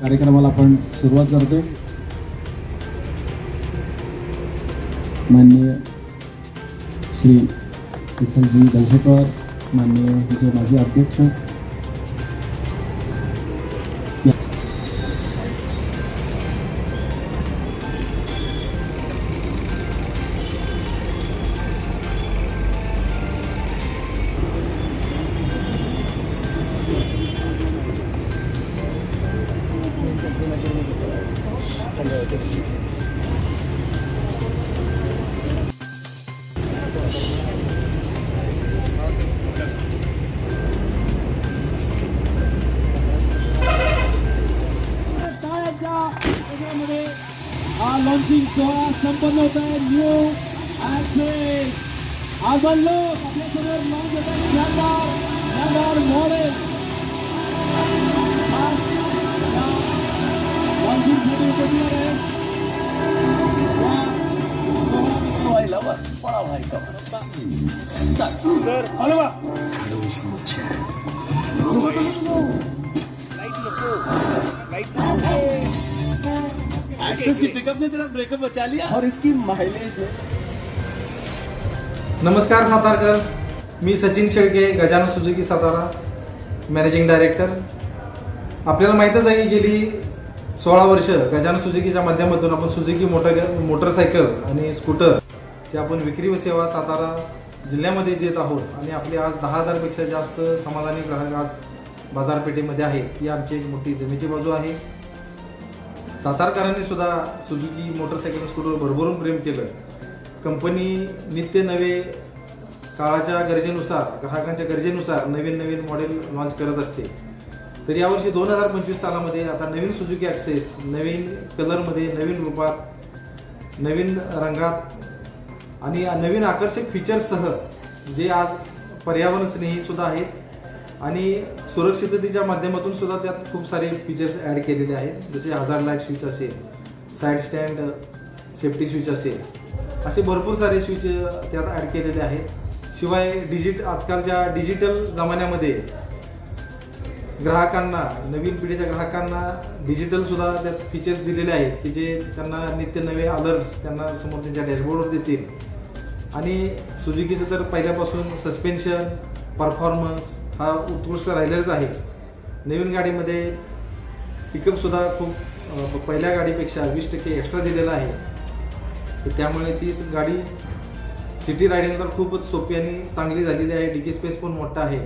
कार्यक्रमाला आपण सुरुवात करतो माननीय श्री विठ्ठलजी दलशेकर माननीय तिचे माजी अध्यक्ष Thank you. लॉन्चिंग सोहळा संपन्न होत आहे न्यू ॲक्सेस आपण लोक आपल्यासमोर लॉन्च होत आहे शानदार शानदार मॉडेल की पिकअप ने तेरा ब्रेकअप बचा लिया। और इसकी माइलेज है नमस्कार सातारकर। मी Sachin Shelke Gajanan Suzuki Satara managing director आपल्याला माहीतच आहे की गेली सोळा वर्ष गजानन सुझुकीच्या माध्यमातून आपण सुझुकी मोटर मोटरसायकल आणि स्कूटर ची आपण विक्री व सेवा सातारा जिल्ह्यामध्ये देत आहोत आणि आपले आज दहा हजारपेक्षा जास्त समाधानी ग्राहक आज बाजारपेठेमध्ये आहेत ही आमची एक मोठी जमेची बाजू आहे. सातारकरांनी सुद्धा सुजुकी मोटरसायकल स्कूटरवर भरभरून प्रेम केलं. कंपनी नित्य नवे काळाच्या गरजेनुसार ग्राहकांच्या गरजेनुसार नवीन नवीन मॉडेल लॉन्च करत असते. तर यावर्षी दोन हजार पंचवीस सालामध्ये आता नवीन सुजुकी ॲक्सेस नवीन कलरमध्ये नवीन रूपात नवीन रंगात आणि नवीन आकर्षक फीचर्ससह जे आज पर्यावरण स्नेही सुद्धा आहेत आणि सुरक्षिततेच्या माध्यमातून सुद्धा त्यात खूप सारे फीचर्स ॲड केलेले आहेत. जसे हजार लाइट स्विच असेल साईड स्टँड सेफ्टी स्विच असेल असे भरपूर सारे स्विच त्यात ॲड केलेले आहेत. शिवाय डिजिट आजकालच्या डिजिटल जमान्यामध्ये ग्राहकांना नवीन पिढीच्या ग्राहकांना डिजिटलसुद्धा त्यात फीचर्स दिलेले आहेत की जे त्यांना नित्य नवे अलर्ट्स त्यांना समोर त्यांच्या डॅशबोर्डवर देतील. आणि सुजुकीचं तर पहिल्यापासून सस्पेन्शन परफॉर्मन्स हा उत्कृष्ट राहिलेलाच आहे. नवीन गाडीमध्ये पिकअपसुद्धा खूप पहिल्या गाडीपेक्षा वीस टक्के एक्स्ट्रा दिलेला आहे. तर त्यामुळे ती गाडी सिटी रायडिंग तर खूपच सोपी आणि चांगली झालेली आहे. डिकी स्पेस पण मोठा आहे.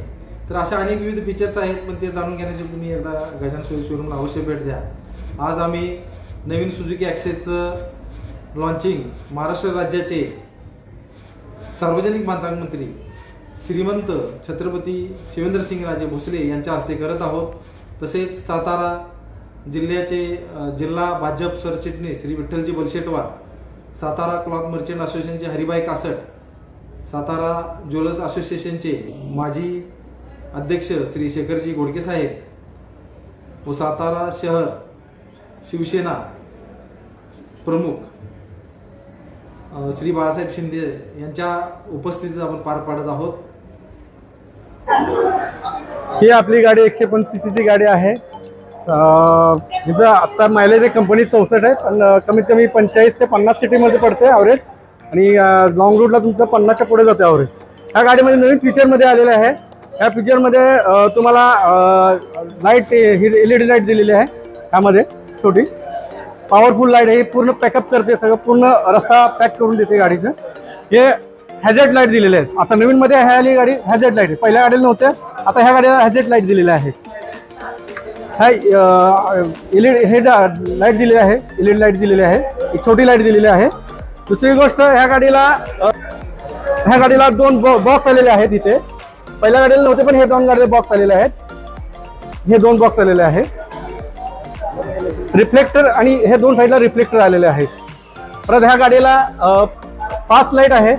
तर अशा अनेक विविध फीचर्स आहेत पण ते जाणून घेण्यासाठी तुम्ही एकदा गजान सोय शोरूमला अवश्य भेट द्या. आज आम्ही नवीन सुजुकी ॲक्सेसचं लॉन्चिंग महाराष्ट्र राज्याचे सार्वजनिक बांधकाम मंत्री श्रीमंत छत्रपती शिवेंद्रसिंग राजे भोसले यांच्या हस्ते करत आहोत. तसेच सातारा जिल्ह्याचे जिल्हा भाजप सरचिटणीस श्री विठ्ठलजी बलशेटवार सातारा क्लॉथ मर्चंट असोसिएशनचे हरिबाई कासट सातारा ज्वेलर्स असोसिएशनचे माजी अध्यक्ष श्री शेखरजी घोडके साहेब व सातारा शहर शिवसेना प्रमुख श्री बाळासाहेब शिंदे यांच्या उपस्थितीत आपण पार पाडत आहोत. ही आपली गाडी एकशे पंचवीस सी ची गाडी आहे. हिचं आत्ता मायलेज आहे कंपनी चौसष्ट आहे पण कमीत कमी पंचेचाळीस ते पन्नास सिटीमध्ये पडते ॲव्हरेज आणि लॉंग रूटला तुमचं पन्नासच्या पुढे जाते ॲव्हरेज ह्या गाडीमध्ये नवीन फीचरमध्ये आलेलं आहे. या फीचरमध्ये तुम्हाला लाइट ही एल ई डी लाइट दिलेली आहे. ह्यामध्ये छोटी. पॉवरफुल लाइट आहे पूर्ण पॅकअप करते सगळं पूर्ण रस्ता पॅक करून देते गाडीचं. हे हॅझेट लाइट दिलेले आहेत. आता नवीन मध्ये ह्या आली गाडी हॅझेट लाइट पहिल्या गाडीला नव्हत्या आता ह्या गाडीला हॅझेट लाइट दिलेल्या आहे. हा एलईडी हे लाइट दिलेली आहे. एलईडी लाइट दिलेली आहे. एक छोटी लाइट दिलेली आहे. दुसरी गोष्ट ह्या गाडीला ह्या गाडीला दोन बॉक्स आलेले आहेत इथे. पहिल्या गाडीला नव्हते पण हे दोन गाडीचे बॉक्स आलेले आहेत. हे दोन बॉक्स आलेले आहेत. रिफ्लेक्टर आणि हे दोन साईडला रिफ्लेक्टर आलेले आहेत. परत ह्या गाडीला पाच लाइट आहे.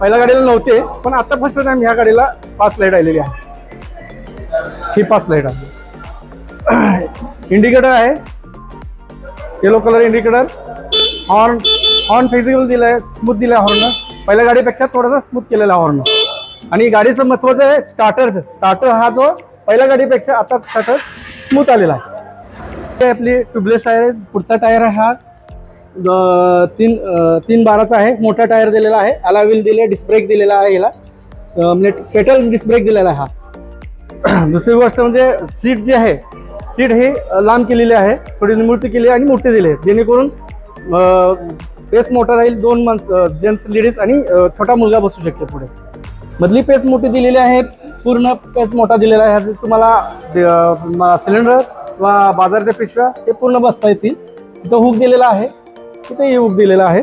पहिल्या गाडीला नव्हते पण आता फर्स्ट टाइम ह्या गाडीला पाच लाइट आलेली आहे. ही पाच लाइट आहे. इंडिकेटर आहे. Yellow colour indicator horn horn feasible दिलाय स्मूथ दिलाय हॉर्न पहिल्या गाडीपेक्षा थोडासा स्मूथ केलेला हॉर्न आणि गाडीचं महत्वाचं आहे स्टार्टर स्टार्टर हा जो पहिल्या गाडीपेक्षा आता स्टार्टर स्मूथ आलेला आहे. आपली ट्यूबलेस टायर आहे. पुढचा टायर आहे हा तीन तीन बाराचा आहे. मोठा टायर दिलेला आहे. अलाविल दिले डिस्ब्रेक दिलेला आहे याला म्हणजे पेटल डिस्ब्रेक दिलेला आहे हा. दुसरी गोष्ट म्हणजे सीट जी आहे सीट ही लांब केलेली आहे. थोडी निमूर्ती केली आहे आणि मोठी दिली आहे. जेणेकरून पेस मोठा राहील दोन माणसं जेंट्स लेडीज आणि छोटा मुलगा बसू शकतो पुढे. मधली पेस मोठी दिलेली आहे पूर्ण पेस मोठा दिलेला आहे. तुम्हाला सिलेंडर किंवा बाजारच्या पिशव्या ते पूर्ण बसता येतील. इथं हुक दिलेला आहे. तिथेही हुक दिलेला आहे.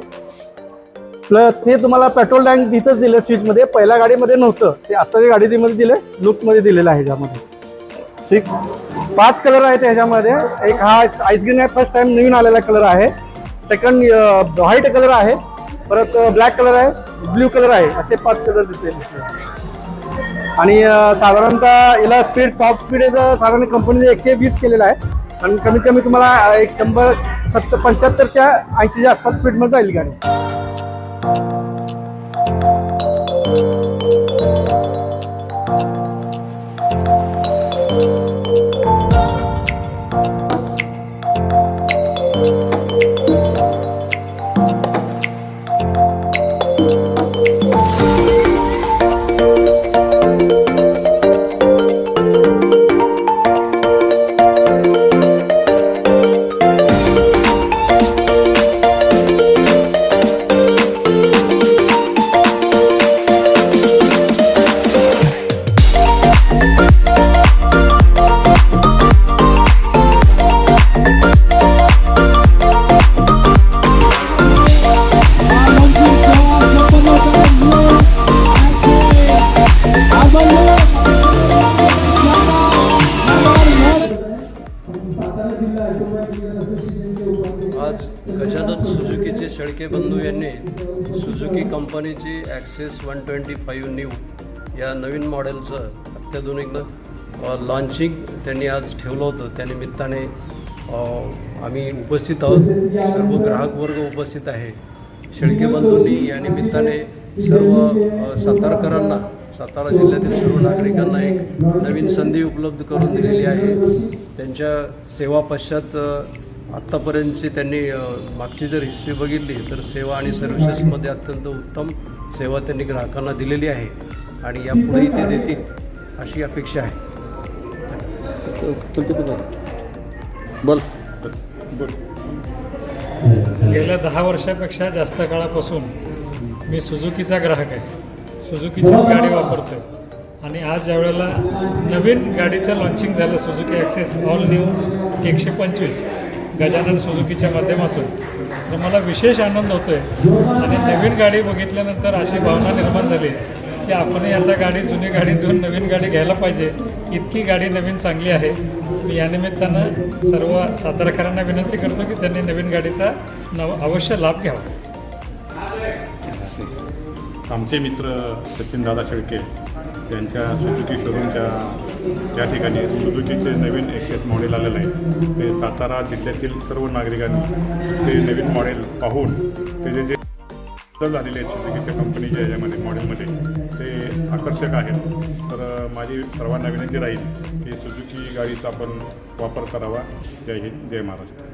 प्लस हे तुम्हाला पेट्रोल टँक तिथंच दिलं स्विचमध्ये पहिल्या गाडीमध्ये नव्हतं. ते आत्ताच्या गाडीमध्ये दिलं लुकमध्ये दिलेलं आहे ह्याच्यामध्ये. सिक्स पाच कलर आहेत ह्याच्यामध्ये. एक हा आईस आहे. फर्स्ट टाइम नवीन आलेला कलर आहे. सेकंड व्हाईट कलर आहे. परत ब्लॅक कलर आहे. ब्ल्यू कलर आहे. असे पाच कलर दिसले दिसले. आणि साधारणतः याला स्पीड टॉप स्पीड याचं साधारण कंपनीने एकशे वीस केलेलं आहे. आणि कमीत कमी तुम्हाला एक शंभर सत्तर पंच्याहत्तरच्या ऐंशीच्या आसपास स्पीडमध्ये जाईल गाडी. सुझुकीचे शेळके बंधू यांनी सुझुकी कंपनीची Access one twenty five new या नवीन मॉडेलचं अत्याधुनिक लॉन्चिंग त्यांनी आज ठेवलं होतं. त्या निमित्ताने आम्ही उपस्थित आहोत. सर्व ग्राहक वर्ग उपस्थित आहे. शेळके बंधूंनी या निमित्ताने सर्व सातारकरांना सातारा जिल्ह्यातील सर्व नागरिकांना एक नवीन संधी उपलब्ध करून दिलेली आहे. त्यांच्या सेवा पश्चात आत्तापर्यंतची त्यांनी मागची जर हिस्ट्री बघितली तर सेवा आणि सर्व्हिसेसमध्ये अत्यंत उत्तम सेवा त्यांनी ग्राहकांना दिलेली आहे आणि यापुढेही ते देतील अशी अपेक्षा आहे. गेल्या दहा वर्षापेक्षा जास्त काळापासून मी सुझुकीचा ग्राहक आहे. सुझुकीचीच गाडी वापरतो आणि आज ज्यावेळेला नवीन गाडीचं लॉन्चिंग झालं सुझुकी ॲक्सेस ऑल न्यू एकशे पंचवीस. गजानन सुझुकीच्या माध्यमातून. तर मला विशेष आनंद होतो आहे आणि नवीन गाडी बघितल्यानंतर अशी भावना निर्माण झाली की आपणही आता गाडी जुनी गाडी देऊन नवीन गाडी घ्यायला पाहिजे. इतकी गाडी नवीन चांगली आहे. मी यानिमित्तानं सर्व सातारकरांना विनंती करतो की त्यांनी नवीन गाडीचा नव अवश्य लाभ घ्यावा. आमचे मित्र सचिन दादा शेळके यांच्या सुजुकी शोरूमच्या या ठिकाणी सुझुकीचे नवीन एक्सेस मॉडेल आलेलं आहे ते सातारा जिल्ह्यातील सर्व नागरिकांनी ते नवीन मॉडेल पाहून ते जे जे झालेले आहेत सुझुकीच्या कंपनीच्या याच्यामध्ये मॉडेलमध्ये ते आकर्षक आहेत. तर माझी सर्वांना विनंती राहील की सुझुकी गाडीचा आपण वापर करावा. जय हिंद जय महाराष्ट्र.